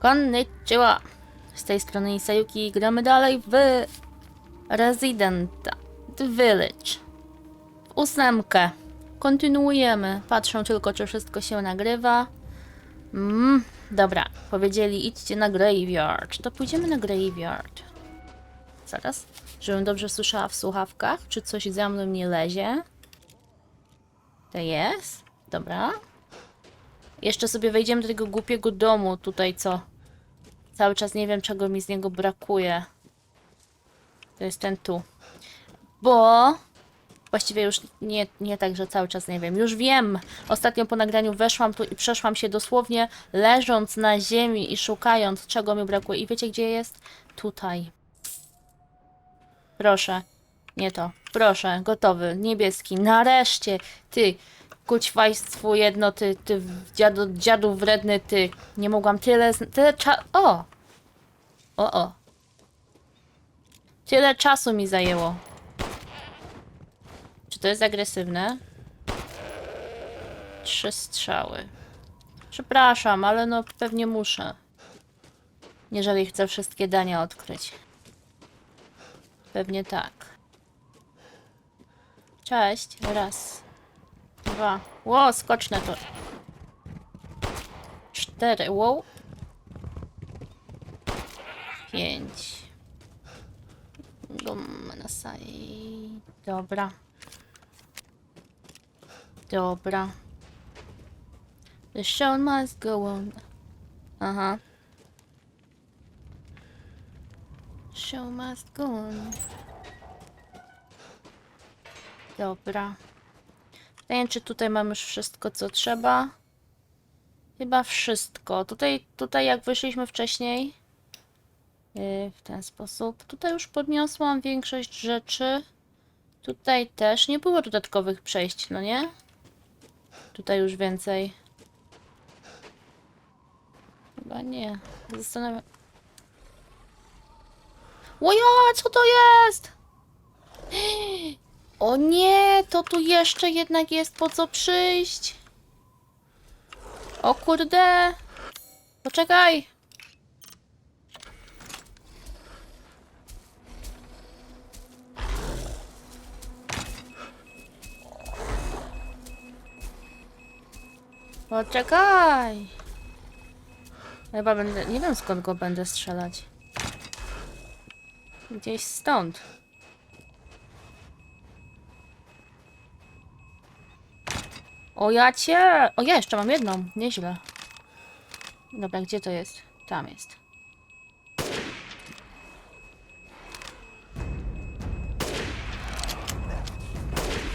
Konnichiwa! Z tej strony Isayuki gramy dalej w Residenta The Village. W ósemkę. Kontynuujemy. Patrzę tylko, czy wszystko się nagrywa. Mm, dobra, powiedzieli idźcie na graveyard. To pójdziemy na graveyard. Zaraz, żebym dobrze słyszała w słuchawkach, czy coś za mną nie lezie. To jest. Dobra. Jeszcze sobie wejdziemy do tego głupiego domu tutaj, co cały czas nie wiem, czego mi z niego brakuje. To jest ten tu. Bo właściwie już nie, nie tak, że cały czas nie wiem. Już wiem. Ostatnio po nagraniu weszłam tu i przeszłam się dosłownie leżąc na ziemi i szukając, czego mi brakuje. I wiecie, gdzie jest? Tutaj. Proszę. Nie to. Proszę. Gotowy. Niebieski. Nareszcie. Ty. Kućwajstwu jedno, ty, ty, dziadu, dziadu wredny, ty. Nie mogłam tyle, tyle cza... O! O, o. Tyle czasu mi zajęło. Czy to jest agresywne? Trzy strzały. Przepraszam, ale no pewnie muszę. Jeżeli chcę wszystkie dania odkryć. Pewnie tak. Cześć. Raz. Dwa. Ło, skoczne to. Cztery. Wow. Pięć. Gum na sali. Dobra. Dobra. The show must go on. Aha. Show must go on. Dobra. Nie wiem, czy tutaj mam już wszystko, co trzeba. Chyba wszystko. Tutaj, tutaj jak wyszliśmy wcześniej, yy, w ten sposób. Tutaj już podniosłam większość rzeczy. Tutaj też nie było dodatkowych przejść, no nie? Tutaj już więcej. Chyba nie. Zastanawiam. Łoja, co to jest? O nie, to tu jeszcze jednak jest po co przyjść. O kurde. Poczekaj. Poczekaj. Chyba będę. Nie wiem skąd go będę strzelać. Gdzieś stąd. O ja cię! O ja jeszcze mam jedną, nieźle. Dobra, gdzie to jest? Tam jest.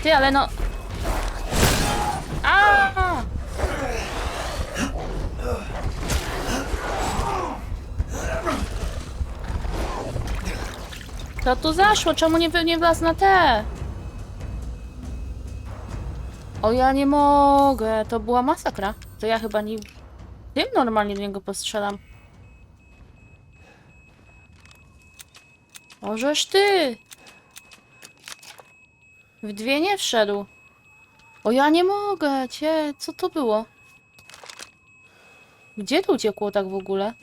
Ty, ale no... A! Co tu zaszło? Czemu nie, nie wlazł na te? O ja nie mogę, to była masakra. To ja chyba nie... Tym normalnie do niego postrzelam. Możesz ty! W dwie nie wszedł. O ja nie mogę, cie, co to było? Gdzie to uciekło tak w ogóle?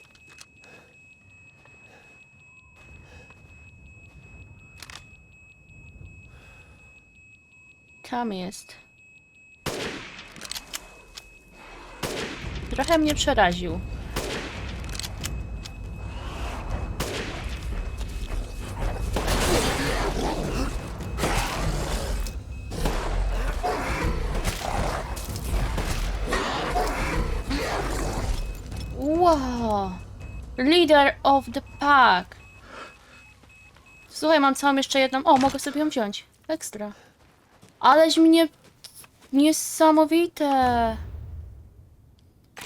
Tam jest. Trochę mnie przeraził. Wow! Leader of the pack! Słuchaj, mam całą jeszcze jedną. O, mogę sobie ją wziąć. Ekstra. Aleś mnie... Niesamowite!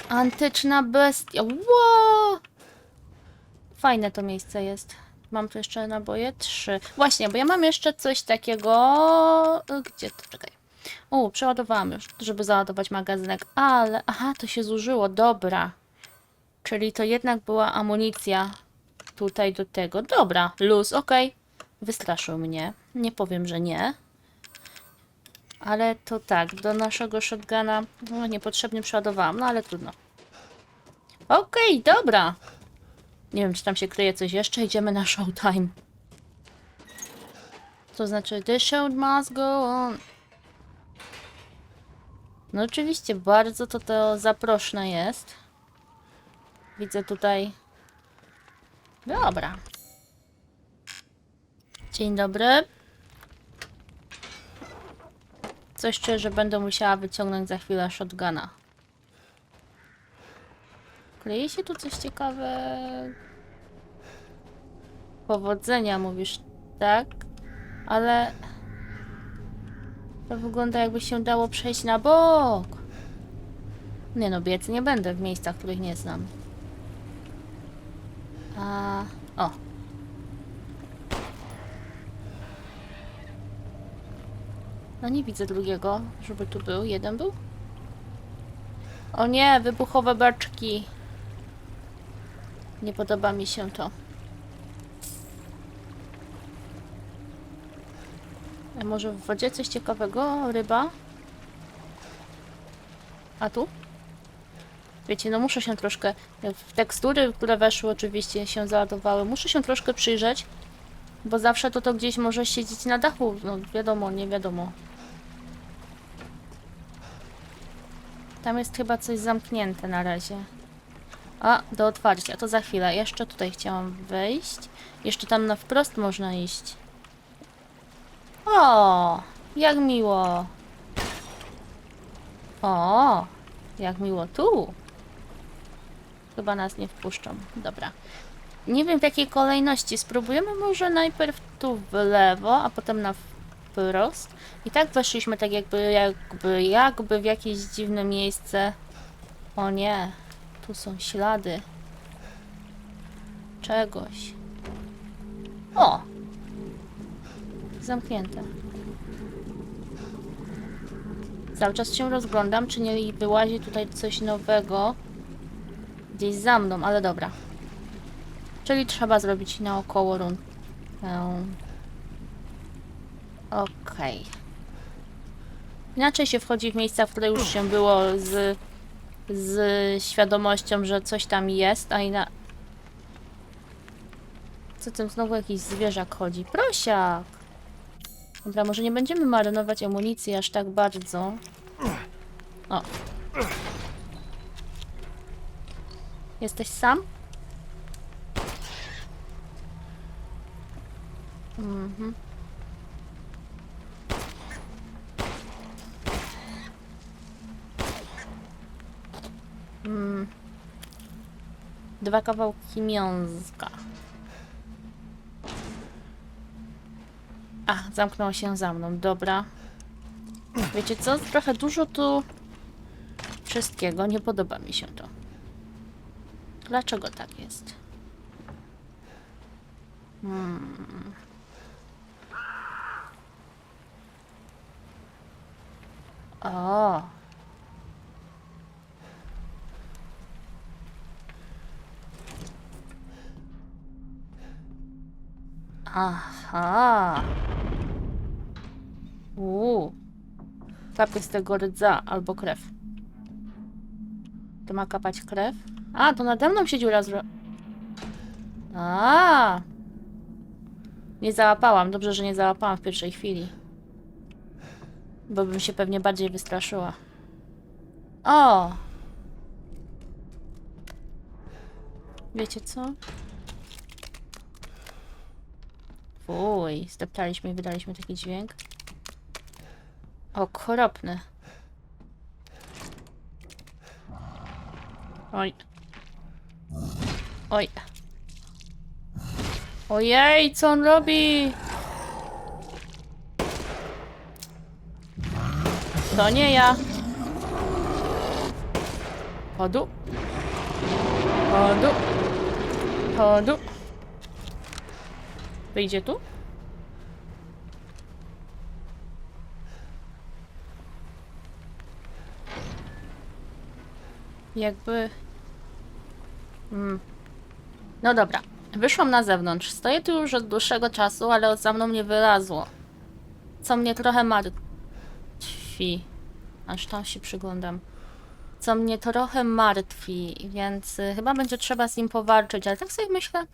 Antyczna bestia. Wow! Fajne to miejsce jest. Mam tu jeszcze naboje? Trzy. Właśnie, bo ja mam jeszcze coś takiego... Gdzie to? Czekaj. O, przeładowałam już, żeby załadować magazynek. Ale... Aha, to się zużyło. Dobra. Czyli to jednak była amunicja tutaj do tego. Dobra, luz, okej. Wystraszył mnie. Nie powiem, że nie. Ale to tak, do naszego shotguna no, niepotrzebnie przeładowałam, no ale trudno. Okej, dobra. Nie wiem, czy tam się kryje coś jeszcze. Idziemy na showtime. To znaczy, the show must go on. No oczywiście, bardzo to to zaproszne jest. Widzę tutaj... Dobra. Dzień dobry. Coś czuję, że będę musiała wyciągnąć za chwilę shotguna. Kryje się tu coś ciekawe. Powodzenia mówisz, tak? Ale to wygląda jakby się dało przejść na bok. Nie no, biec nie będę w miejscach, których nie znam. A, o. No nie widzę drugiego, żeby tu był. Jeden był? O nie, wybuchowe beczki. Nie podoba mi się to. A może w wodzie coś ciekawego? Ryba? A tu? Wiecie, no muszę się troszkę... W tekstury, które weszły oczywiście się załadowały, muszę się troszkę przyjrzeć, bo zawsze to to gdzieś może siedzieć na dachu. No wiadomo, nie wiadomo. Tam jest chyba coś zamknięte na razie. A, do otwarcia, to za chwilę. Jeszcze tutaj chciałam wejść. Jeszcze tam na wprost można iść. O, jak miło. O, jak miło tu. Chyba nas nie wpuszczą. Dobra. Nie wiem w jakiej kolejności. Spróbujemy może najpierw tu w lewo, a potem na wprost. I tak weszliśmy tak jakby, jakby, jakby w jakieś dziwne miejsce. O nie, tu są ślady. Czegoś. O! Zamknięte. Cały czas się rozglądam, czy nie wyłazi tutaj coś nowego gdzieś za mną, ale dobra. Czyli trzeba zrobić naokoło rund. Okej. Inaczej się wchodzi w miejsca, w które już się było z, z świadomością, że coś tam jest, a ina... Co tym znowu jakiś zwierzak chodzi? Prosiak! Dobra, może nie będziemy marynować amunicji aż tak bardzo. O. Jesteś sam? Mhm. Mm. Dwa kawałki mięska. A, zamknął się za mną, dobra. Wiecie co? Trochę dużo tu wszystkiego. Nie podoba mi się to. Dlaczego tak jest? Hmm. O. Aha. Uuu. Kapie z tego rdza albo krew. To ma kapać krew? A, to nade mną się dziura. A. Nie załapałam. Dobrze, że nie załapałam w pierwszej chwili. Bo bym się pewnie bardziej wystraszyła. O! Wiecie co? Fuj, zdeptaliśmy i wydaliśmy taki dźwięk. Okropny. Oj. Oj. Ojej, co on robi? To nie ja. Chodu. Chodu. Chodu. Wyjdzie tu? Jakby... Mm. No dobra. Wyszłam na zewnątrz. Stoję tu już od dłuższego czasu, ale za mną nie wylazło. Co mnie trochę martwi. Aż tam się przyglądam. Co mnie trochę martwi, więc y, chyba będzie trzeba z nim powalczyć, ale tak sobie myślę,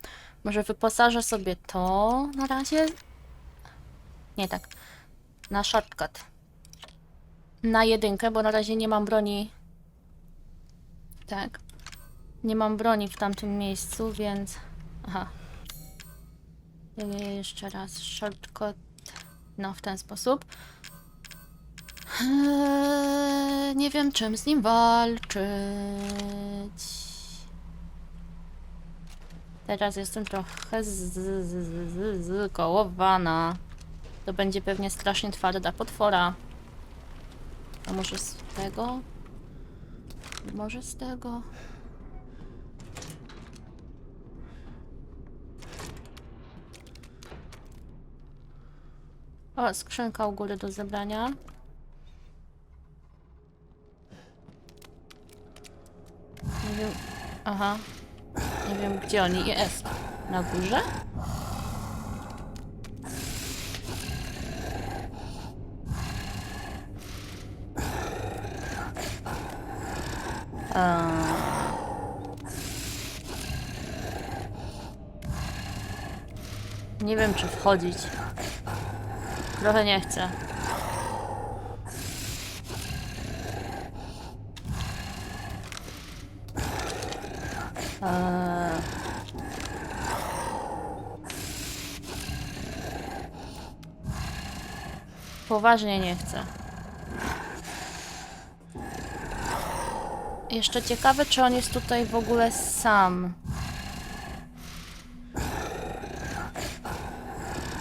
może wyposażę sobie to na razie. Nie tak. Na shortcut. Na jedynkę, bo na razie nie mam broni. Tak. Nie mam broni w tamtym miejscu, więc. Aha. Jeszcze raz. Shortcut. No, w ten sposób. Eee, nie wiem, czym z nim walczyć. Teraz jestem trochę z, z, z, z, z, kołowana. To będzie pewnie strasznie twarda potwora. A może z tego? Może z tego? O, skrzynka u góry do zebrania. Nie wiem. Aha. Nie wiem, gdzie on jest. Na górze? Eee. Nie wiem, czy wchodzić. Trochę nie chcę. Eee. Poważnie nie chcę. Jeszcze ciekawe, czy on jest tutaj w ogóle sam.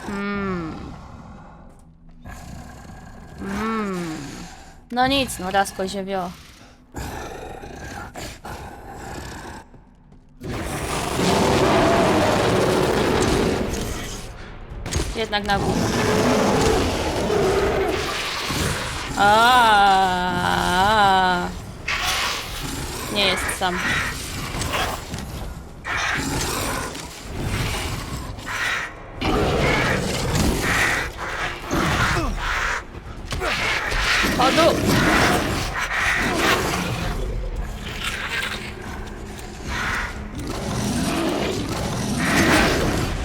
Hmm. No nic, no raz kozie Jednak na górę. A. Nie jest sam. Chodu!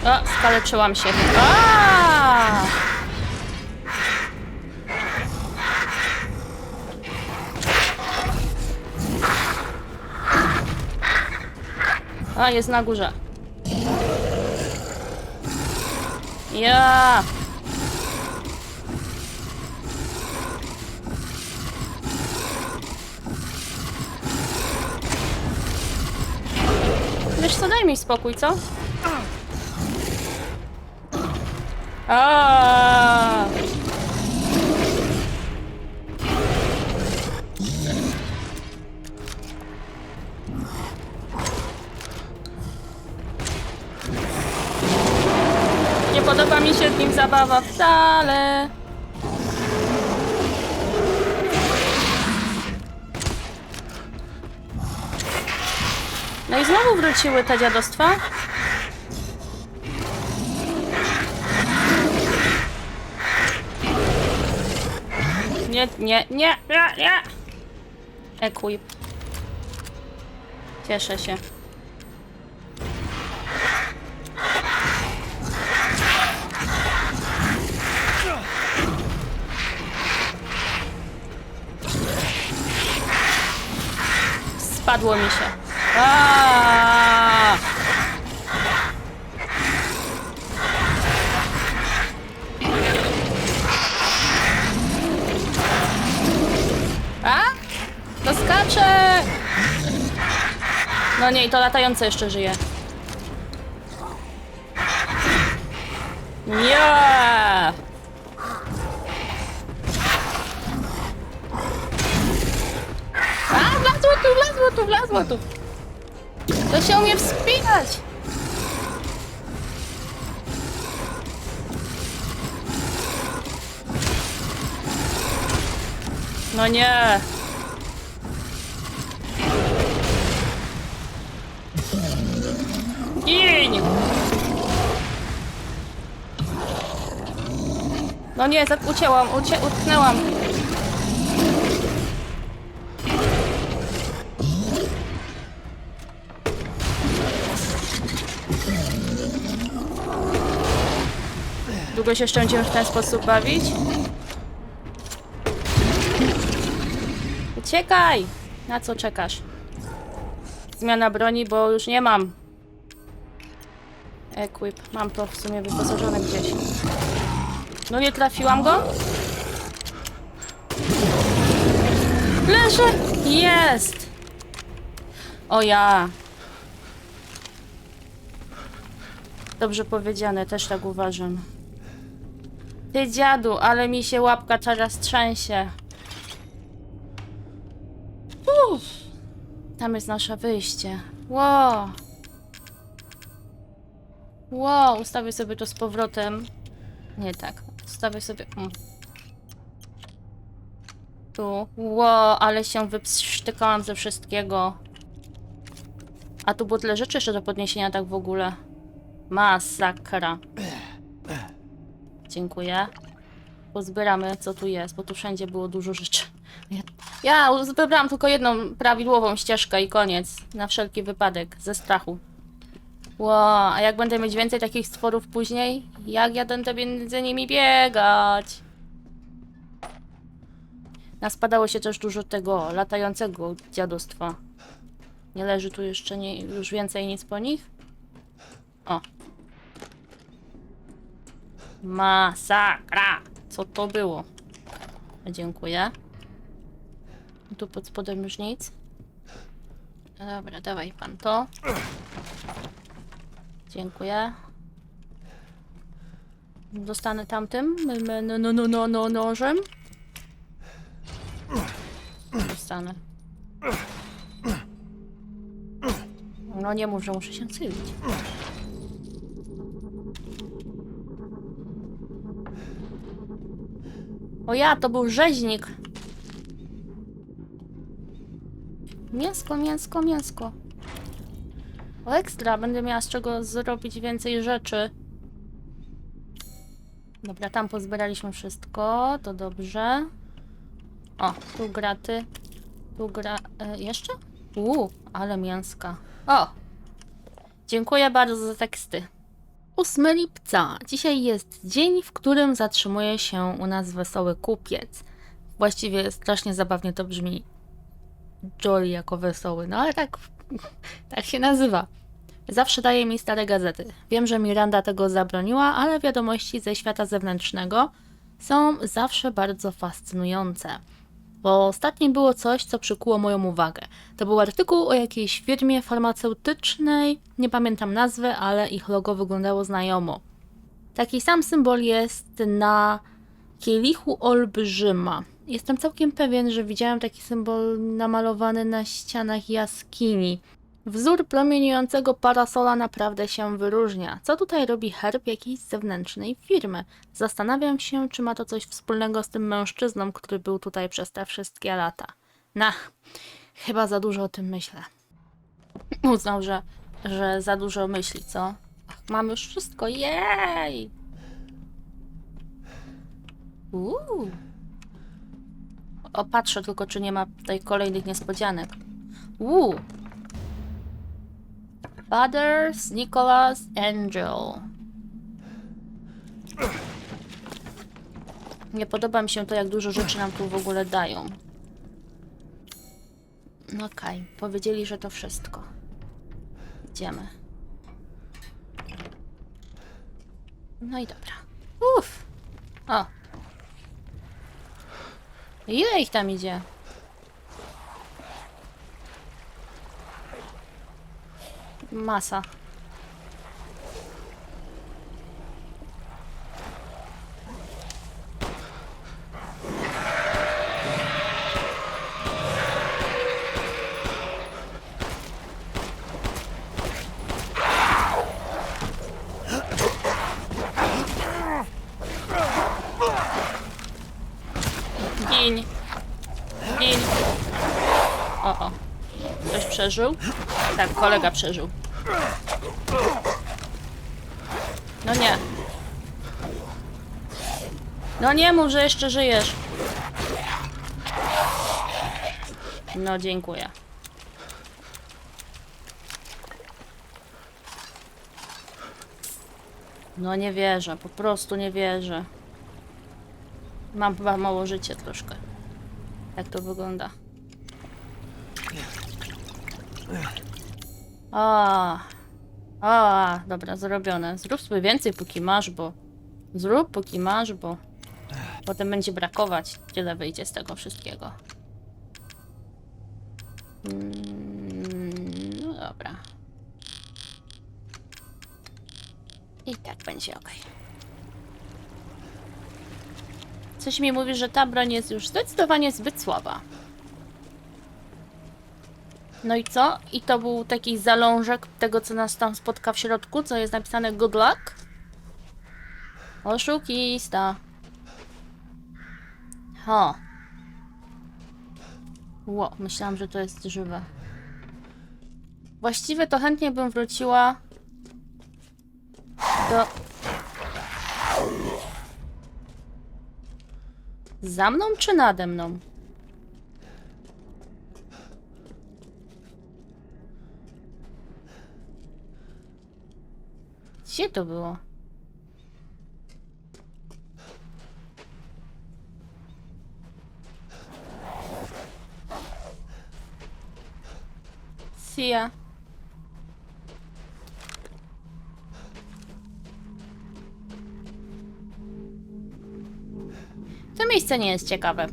O, skaleczyłam się. A! A, jest na górze. Ja! Wiesz co, daj mi spokój, co? A. Nie podoba mi się z nim zabawa wcale. No i znowu wróciły te dziadostwa. Nie, nie, nie, nie, nie. Equip. Cieszę się. Spadło mi się. Aaaa! Skacze! No nie, i to latające jeszcze żyje. Nie! A, wlazło tu, wlazło tu, wlazło tu. To się umie wspinać. No nie. Gin! No nie, ucięłam, ucie, utknęłam. Długo się jeszcze będziemy w ten sposób bawić? Uciekaj! Na co czekasz? Zmiana broni, bo już nie mam. Equip. Mam to w sumie wyposażone gdzieś. No nie trafiłam go? Leży! Jest! O ja! Dobrze powiedziane, też tak uważam. Ty dziadu, ale mi się łapka teraz trzęsie. Uff. Tam jest nasze wyjście. Wow. Wow, ustawię sobie to z powrotem. Nie tak. Ustawię sobie... Mm. Tu. Wow, ale się wypsztykałam ze wszystkiego. A tu było tyle rzeczy jeszcze do podniesienia tak w ogóle. Masakra. Dziękuję. Pozbieramy, co tu jest, bo tu wszędzie było dużo rzeczy. Ja, wybrałam tylko jedną prawidłową ścieżkę i koniec. Na wszelki wypadek, ze strachu. Ło, a jak będę mieć więcej takich stworów później? Jak ja będę między nimi biegać? Naspadało się też dużo tego latającego dziadostwa. Nie leży tu jeszcze nie, już więcej nic po nich? O. Masakra! Co to było? Dziękuję. Tu pod spodem już nic. Dobra, dawaj pan to. Dziękuję. Dostanę tamtym no, no, no, no, no, no, nożem. Dostanę. No nie mów, że muszę się cylić. O ja, to był rzeźnik. Mięsko, mięsko, mięsko. O ekstra, będę miała z czego zrobić więcej rzeczy. Dobra, tam pozbieraliśmy wszystko, to dobrze. O, tu graty. Tu gra... E, jeszcze? Uuu, ale mięska. O! Dziękuję bardzo za teksty. 8 lipca. Dzisiaj jest dzień, w którym zatrzymuje się u nas wesoły kupiec. Właściwie strasznie zabawnie to brzmi. Jolly jako wesoły, no ale tak, tak się nazywa. Zawsze daje mi stare gazety. Wiem, że Miranda tego zabroniła, ale wiadomości ze świata zewnętrznego są zawsze bardzo fascynujące. Bo ostatnim było coś, co przykuło moją uwagę. To był artykuł o jakiejś firmie farmaceutycznej, nie pamiętam nazwy, ale ich logo wyglądało znajomo. Taki sam symbol jest na kielichu olbrzyma. Jestem całkiem pewien, że widziałem taki symbol namalowany na ścianach jaskini. Wzór promieniującego parasola naprawdę się wyróżnia. Co tutaj robi herb jakiejś zewnętrznej firmy? Zastanawiam się, czy ma to coś wspólnego z tym mężczyzną, który był tutaj przez te wszystkie lata. Na, chyba za dużo o tym myślę. Uznał, że, że za dużo myśli, co? Ach, mam już wszystko, jej! Uuu. O, patrzę tylko, czy nie ma tutaj kolejnych niespodzianek. Uuu. Fathers, Nicholas, Angel. Nie podoba mi się to, jak dużo rzeczy nam tu w ogóle dają. No okej, powiedzieli, że to wszystko. Idziemy. No i dobra. Uff. O. Ile ich tam idzie? Masa. Gin. Gin. O, o. Ktoś przeżył? Tak, kolega przeżył. No nie. No nie mów, że jeszcze żyjesz. No dziękuję. No nie wierzę, po prostu nie wierzę. Mam chyba mało życia troszkę. Jak to wygląda? A, a, dobra, zrobione. Zrób sobie więcej, póki masz, bo. Zrób, póki masz, bo. Potem będzie brakować. Tyle wyjdzie z tego wszystkiego. Mm, no dobra. I tak będzie ok. Coś mi mówi, że ta broń jest już zdecydowanie zbyt słaba. No i co? I to był taki zalążek tego, co nas tam spotka w środku, co jest napisane good luck? Oszukista. Ho. Ło, myślałam, że to jest żywe. Właściwie to chętnie bym wróciła do... Za mną czy nade mną? Gdzie to było? To miejsce nie jest ciekawe.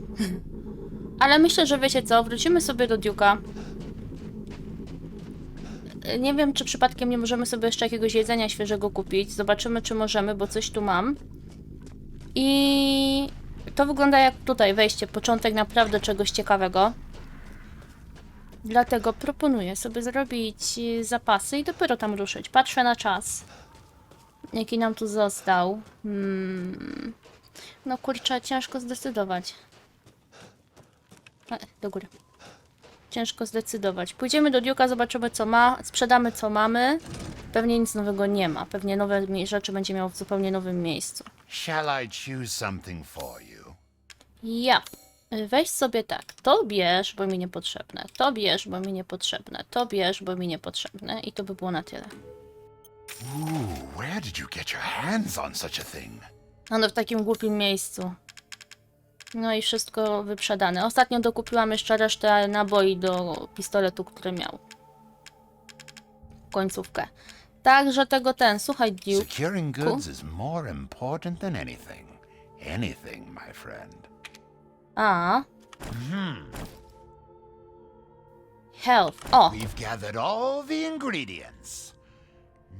Ale myślę, że wiecie co, wrócimy sobie do Duke'a. Nie wiem, czy przypadkiem nie możemy sobie jeszcze jakiegoś jedzenia świeżego kupić. Zobaczymy, czy możemy, bo coś tu mam. I to wygląda jak tutaj wejście, początek naprawdę czegoś ciekawego. Dlatego proponuję sobie zrobić zapasy i dopiero tam ruszyć. Patrzę na czas. Jaki nam tu został. Hmm. No kurczę, ciężko zdecydować. E, do góry. Ciężko zdecydować. Pójdziemy do Duke'a, zobaczymy co ma, sprzedamy co mamy. Pewnie nic nowego nie ma. Pewnie nowe mi- rzeczy będzie miał w zupełnie nowym miejscu. Shall I choose something for you? Ja. Weź sobie tak. To bierz, bo mi niepotrzebne. To bierz, bo mi niepotrzebne. To bierz, bo mi niepotrzebne. I to by było na tyle. Ooh, where did you get your hands on such a thing? Ono w takim głupim miejscu. No i wszystko wyprzedane. Ostatnio dokupiłam jeszcze resztę naboi do pistoletu, który miał. Końcówkę. Także tego ten. Słuchaj, Duke. Securing goods is more important than anything. Anything, my friend. A. Health. O! We've gathered all the ingredients.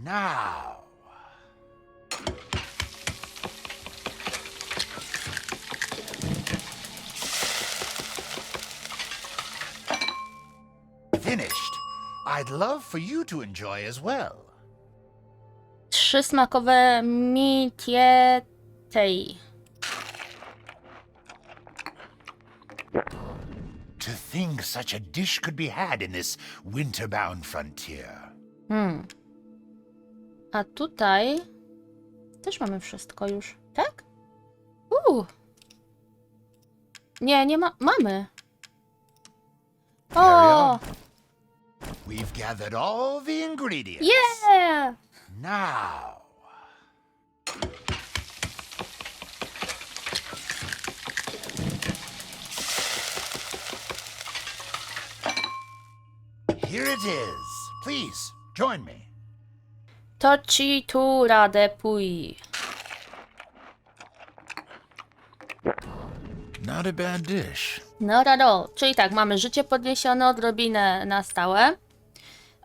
Now, I'd love for you to enjoy as well. Trzy smakowe mitietei. To think such a dish could be had in this winter-bound frontier. Hmm. A tutaj też mamy wszystko już, tak? Uuu. Nie, nie ma. Mamy. O! We've gathered all the ingredients. Yeah! Now, here it is. Please join me. To ci tu radę pój. Not a bad dish. No rado. Czyli tak, mamy życie podniesione, odrobinę na stałe.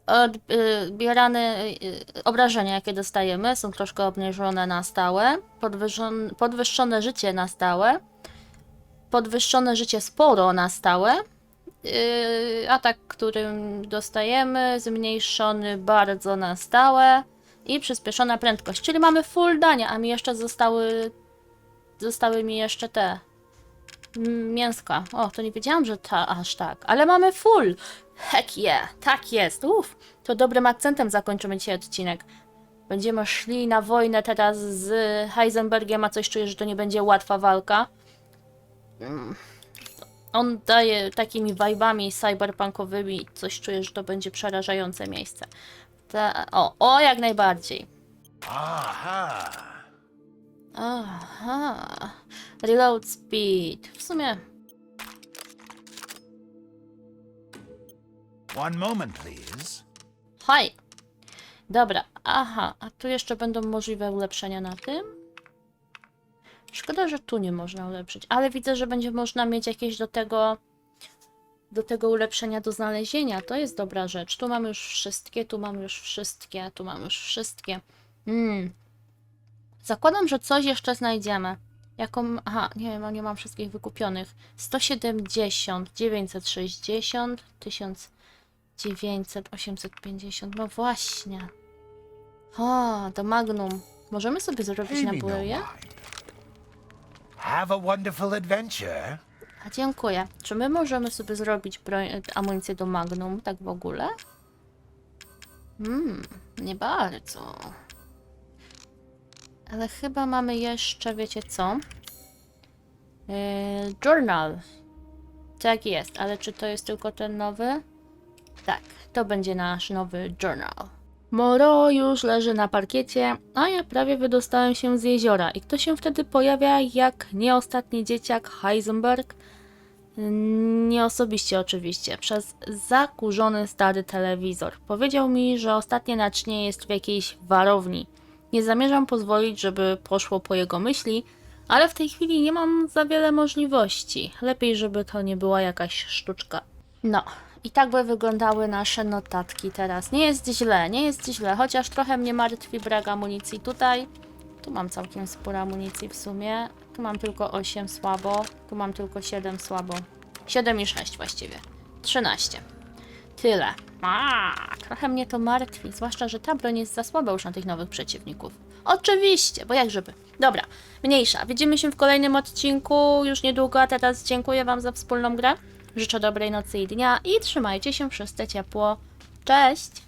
Odbierane y, obrażenia, jakie dostajemy, są troszkę obniżone na stałe. Podwyższone, podwyższone życie na stałe. Podwyższone życie sporo na stałe. Yy, atak, którym dostajemy, zmniejszony bardzo na stałe i przyspieszona prędkość. Czyli mamy full dania, a mi jeszcze zostały. Zostały mi jeszcze te mięska. O, to nie wiedziałam, że ta, aż tak. Ale mamy full. Heck yeah, tak jest. Uff, to dobrym akcentem zakończymy dzisiaj odcinek. Będziemy szli na wojnę teraz z Heisenbergiem, a coś czuję, że to nie będzie łatwa walka. On daje takimi vibami cyberpunkowymi. Coś czuję, że to będzie przerażające miejsce. Ta, o, o, jak najbardziej. Aha. Aha. Reload speed. W sumie One moment, please. Haj! Dobra, aha, a tu jeszcze będą możliwe ulepszenia na tym? Szkoda, że tu nie można ulepszyć, ale widzę, że będzie można mieć jakieś do tego do tego ulepszenia do znalezienia. To jest dobra rzecz. Tu mamy już wszystkie, tu mamy już wszystkie, tu mamy już wszystkie. Hmm. Zakładam, że coś jeszcze znajdziemy. Jaką... Aha, nie wiem, nie mam wszystkich wykupionych. 170, 960, 1000... 900, 850, no właśnie. O, to Magnum. Możemy sobie zrobić Pay na me no buję? mind. Have a wonderful adventure. A dziękuję. Czy my możemy sobie zrobić broń, amunicję do Magnum, tak w ogóle? Hmm, nie bardzo. Ale chyba mamy jeszcze, wiecie co? Yy, journal. Tak jest, ale czy to jest tylko ten nowy? Tak, to będzie nasz nowy journal. Moro już leży na parkiecie, a ja prawie wydostałem się z jeziora. I kto się wtedy pojawia, jak nie ostatni dzieciak Heisenberg? Nie osobiście oczywiście, przez zakurzony stary telewizor. Powiedział mi, że ostatnie naczynie jest w jakiejś warowni. Nie zamierzam pozwolić, żeby poszło po jego myśli, ale w tej chwili nie mam za wiele możliwości. Lepiej, żeby to nie była jakaś sztuczka. No, i tak by wyglądały nasze notatki teraz. Nie jest źle, nie jest źle, chociaż trochę mnie martwi brak amunicji tutaj. Tu mam całkiem sporo amunicji w sumie. Tu mam tylko 8 słabo, tu mam tylko 7 słabo. 7 i 6 właściwie. 13. Tyle. A, trochę mnie to martwi, zwłaszcza, że ta broń jest za słaba już na tych nowych przeciwników. Oczywiście, bo jak żeby. Dobra, mniejsza. Widzimy się w kolejnym odcinku już niedługo, a teraz dziękuję Wam za wspólną grę. Życzę dobrej nocy i dnia i trzymajcie się wszyscy ciepło. Cześć!